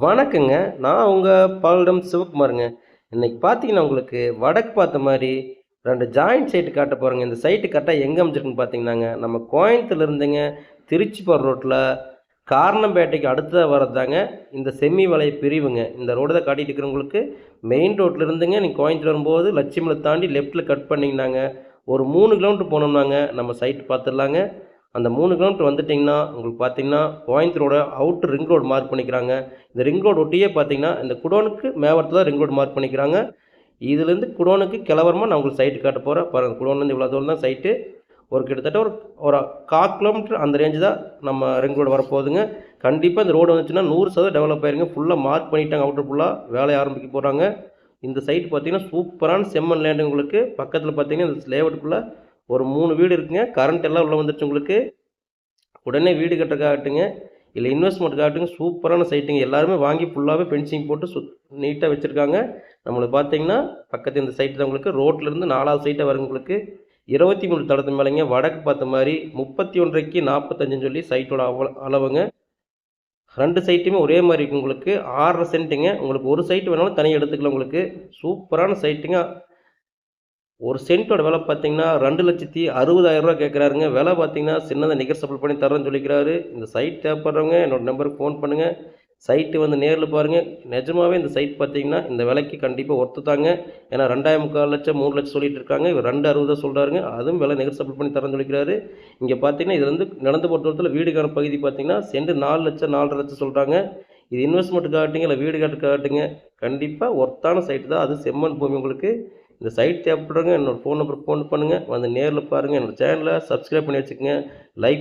வணக்கங்க. நான் உங்கள் பால்டம் சிவகுமாருங்க. இன்னைக்கு பார்த்தீங்கன்னா, உங்களுக்கு வடக்கு பார்த்த மாதிரி ரெண்டு ஜாயிண்ட் சைட்டு காட்ட போறேங்க. இந்த சைட்டு கரெக்டாக எங்கே அமைச்சிருக்குன்னு பார்த்தீங்கன்னாங்க, நம்ம கோயம்புத்தூர்ல இருந்துங்க திருச்சி போகிற ரோட்டில் காரணம்பேட்டைக்கு அடுத்ததா வர்றதுதாங்க இந்த செம்மி வளைய பிரிவுங்க. இந்த ரோடு தான் காட்டிட்டு இருக்கிறவங்களுக்கு மெயின் ரோட்டில் இருந்துங்க நீங்கள் கோயம்புத்தூர் வரும்போது லட்சுமில தாண்டி லெஃப்ட்டில் கட் பண்ணிங்கனாங்க ஒரு மூணு கிலோமீட்டர் போனோம்னாங்க நம்ம சைட்டு பார்த்துடலாங்க. அந்த மூணு கிலோமீட்டர் வந்துட்டிங்கன்னா உங்களுக்கு பார்த்தீங்கன்னா, கோயம்புத்தூரோட அவுட்டர் ரிங் ரோடு மார்க் பண்ணிக்கிறாங்க. இந்த ரிங் ரோடு ஒட்டியே பார்த்தீங்கன்னா, இந்த குடோனுக்கு மேவரத்தில் தான் ரிங் ரோடு மார்க் பண்ணிக்கிறாங்க. இதுலேருந்து குடோனுக்கு கிளவரமாக நான் உங்களுக்கு சைட் காட்ட போகிறேன் பாருங்கள் குடோன்லேருந்து இவ்வளோ தூரம் தான் சைட்டு. ஒரு கிட்டத்தட்ட ஒரு ஒரு 1/4 கிலோமீட்டர் அந்த ரேஞ்சு தான் நம்ம ரிங் ரோடு வரப்போகுதுங்க. கண்டிப்பாக இந்த ரோடு வந்துச்சுன்னா 100% டெவலப் ஆயிருங்க. ஃபுல்லாக மார்க் பண்ணிட்டாங்க அவுட்டர் ஃபுல்லாக வேலையை ஆரம்பிக்க போகிறாங்க இந்த சைட் பார்த்தீங்கன்னா, சூப்பரான செம்மண் லேண்டு உங்களுக்கு. பக்கத்தில் பார்த்தீங்கன்னா, இந்த லேஅவுட்டுக்குள்ள ஒரு மூணு வீடு இருக்குங்க. கரண்ட் எல்லாம் உள்ளே வந்துடுச்சு உங்களுக்கு. உடனே வீடு கட்டுறதுக்காட்டுங்க இல்லை இன்வெஸ்ட்மெண்ட் காட்டுங்க சூப்பரான சைட்டுங்க. எல்லாருமே வாங்கி ஃபுல்லாகவே பென்சிங் போட்டு சுத் நீட்டாக வச்சுருக்காங்க நம்மளுக்கு பார்த்தீங்கன்னா, பக்கத்து இந்த சைட் தான் உங்களுக்கு. ரோட்லேருந்து நாலாவது சைட்டை வருங்க உங்களுக்கு. 23 தடத்து மேலேங்க வடக்கு பார்த்த மாதிரி முப்பத்தி ஒன்றைக்கு நாற்பத்தஞ்சுன்னு சொல்லி சைட்டோட அவ அளவுங்க. ரெண்டு சைட்டுமே ஒரே மாதிரி இருக்கும் உங்களுக்கு. ஆறரை சென்ட்டுங்க. உங்களுக்கு ஒரு சைட்டு வேணாலும் தனியாக எடுத்துக்கலாம் உங்களுக்கு. சூப்பரான சைட்டுங்க. ஒரு சென்ட்டோட விலை பார்த்தீங்கன்னா, ரெண்டு லட்சத்தி அறுபதாயிரம் ரூபா கேட்குறாருங்க. விலை பார்த்தீங்கன்னா, சின்னதா நெகோசியபிள் பண்ணி தரேன்னு சொல்லிக்கிறாரு. இந்த சைட் தேவைப்படுறவங்க என்னோட நம்பருக்கு ஃபோன் பண்ணுங்கள் சைட்டு வந்து நேரில் பாருங்கள் நிஜமாகவே இந்த சைட் பார்த்தீங்கன்னா, இந்த விலைக்கு கண்டிப்பாக ஒர்த்து தாங்க. ஏன்னா 2,25,000 3 லட்சம் மூணு லட்சம் சொல்லிட்டு இருக்காங்க. இவர் ரெண்டு அறுபதாக சொல்கிறாருங்க அதுவும் விலை நெகோசியபிள் பண்ணி தரேன்னு சொல்லிக்கிறாரு. இங்கே பார்த்தீங்கன்னா, இது வந்து நடந்து போற தூரத்துல வீடுக்கான பகுதி பார்த்தீங்கன்னா, சென்ட் நாலு லட்சம் நாலரை லட்சம் சொல்கிறாங்க இது இன்வெஸ்ட்மெண்ட்டுக்காகட்டுங்க, இல்லை வீடு காட்டு காட்டுங்க கண்டிப்பாக ஒர்த்தான சைட்டு தான். அது செம்மண் பூமி உங்களுக்கு. இந்த சைட் தேவைப்படுறவங்க என்னோட ஃபோன் நம்பருக்கு ஃபோன் பண்ணுங்கள் வந்து நேரில் பாருங்கள் என்னோட சேனலை சப்ஸ்கிரைப் பண்ணி வச்சுக்கோங்க. லைக்